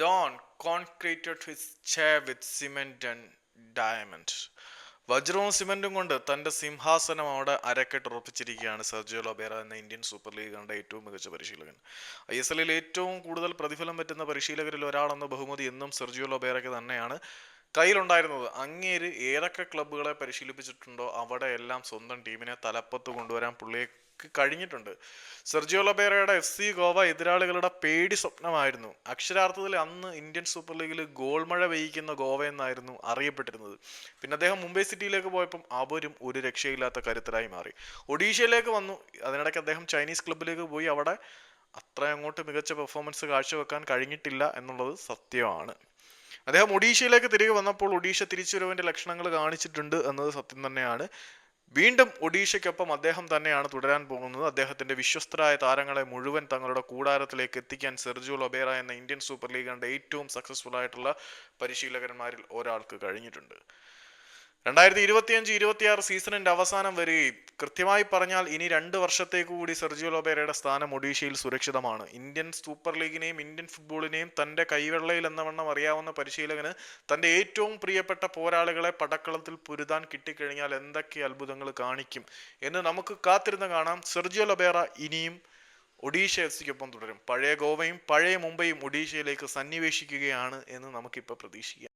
Dawn concreted his chair with cement and diamond വജ്രവും സിമെന്റും കൊണ്ട് തന്റെ സിംഹാസനം അവിടെ അരക്കെട്ട് ഉറപ്പിച്ചിരിക്കുകയാണ് സെർജിയോ ലൊബേറ എന്ന ഇന്ത്യൻ സൂപ്പർ ലീഗ് കണ്ട ഏറ്റവും മികച്ച പരിശീലകൻ. ഐ എസ് എല്ലിൽ ഏറ്റവും കൂടുതൽ പ്രതിഫലം പറ്റുന്ന പരിശീലകരിൽ ഒരാളെന്ന ബഹുമതി എന്നും സെർജിയോ ലൊബേറയ്ക്ക് തന്നെയാണ് കയ്യിലുണ്ടായിരുന്നത്. അങ്ങേര് ഏതൊക്കെ ക്ലബ്ബുകളെ പരിശീലിപ്പിച്ചിട്ടുണ്ടോ അവിടെ എല്ലാം സ്വന്തം ടീമിനെ തലപ്പത്ത് കൊണ്ടുവരാൻ പുള്ളിക്ക് കഴിഞ്ഞിട്ടുണ്ട്. സെർജിയോ ലബേറയുടെ എഫ് സി ഗോവ എതിരാളികളുടെ പേടി സ്വപ്നമായിരുന്നു. അക്ഷരാർത്ഥത്തിൽ അന്ന് ഇന്ത്യൻ സൂപ്പർ ലീഗിൽ ഗോൾ മഴ പെയ്യിക്കുന്ന ഗോവ എന്നായിരുന്നു അറിയപ്പെട്ടിരുന്നത്. പിന്നെ അദ്ദേഹം മുംബൈ സിറ്റിയിലേക്ക് പോയപ്പം അവരും ഒരു രക്ഷയില്ലാത്ത കരുത്തരായി മാറി. ഒഡീഷയിലേക്ക് വന്നു. അതിനിടയ്ക്ക് അദ്ദേഹം ചൈനീസ് ക്ലബിലേക്ക് പോയി. അവിടെ അത്ര അങ്ങോട്ട് മികച്ച പെർഫോമൻസ് കാഴ്ചവെക്കാൻ കഴിഞ്ഞിട്ടില്ല എന്നുള്ളത് സത്യമാണ്. അദ്ദേഹം ഒഡീഷയിലേക്ക് തിരികെ വന്നപ്പോൾ ഒഡീഷ തിരിച്ചുവരവിന്റെ ലക്ഷണങ്ങൾ കാണിച്ചിട്ടുണ്ട് എന്നത് സത്യം തന്നെയാണ്. വീണ്ടും ഒഡീഷയ്ക്കൊപ്പം അദ്ദേഹം തന്നെയാണ് തുടരാൻ പോകുന്നത്. അദ്ദേഹത്തിന്റെ വിശ്വസ്തരായ താരങ്ങളെ മുഴുവൻ തങ്ങളുടെ കൂടാരത്തിലേക്ക് എത്തിക്കാൻ സെർജിയോ ലൊബേറ എന്ന ഇന്ത്യൻ സൂപ്പർ ലീഗിന്റെ ഏറ്റവും സക്സസ്ഫുൾ ആയിട്ടുള്ള പരിശീലകന്മാരിൽ ഒരാൾക്ക് കഴിഞ്ഞിട്ടുണ്ട്. രണ്ടായിരത്തി ഇരുപത്തിയഞ്ച് ഇരുപത്തിയാറ് സീസണിന്റെ അവസാനം വരെയും കൃത്യമായി പറഞ്ഞാൽ ഇനി രണ്ട് വർഷത്തേക്ക് കൂടി സെർജിയോ ലോബേരയുടെ സ്ഥാനം ഒഡീഷയിൽ സുരക്ഷിതമാണ്. ഇന്ത്യൻ സൂപ്പർ ലീഗിനെയും ഇന്ത്യൻ ഫുട്ബോളിനെയും തന്റെ കൈവെള്ളയിൽ എന്നവണ്ണം അറിയാവുന്ന പരിശീലകന് തന്റെ ഏറ്റവും പ്രിയപ്പെട്ട പോരാളികളെ പടക്കളത്തിൽ പൊരുതാൻ കിട്ടിക്കഴിഞ്ഞാൽ എന്തൊക്കെ അത്ഭുതങ്ങൾ കാണിക്കും എന്ന് നമുക്ക് കാത്തിരുന്ന് കാണാം. സെർജിയോ ലൊബേറ ഇനിയും ഒഡീഷ എഫ് സിക്കൊപ്പം തുടരും. പഴയ ഗോവയും പഴയ മുംബൈയും ഒഡീഷയിലേക്ക് സന്നിവേശിക്കുകയാണ് എന്ന് നമുക്കിപ്പോൾ പ്രതീക്ഷിക്കാം.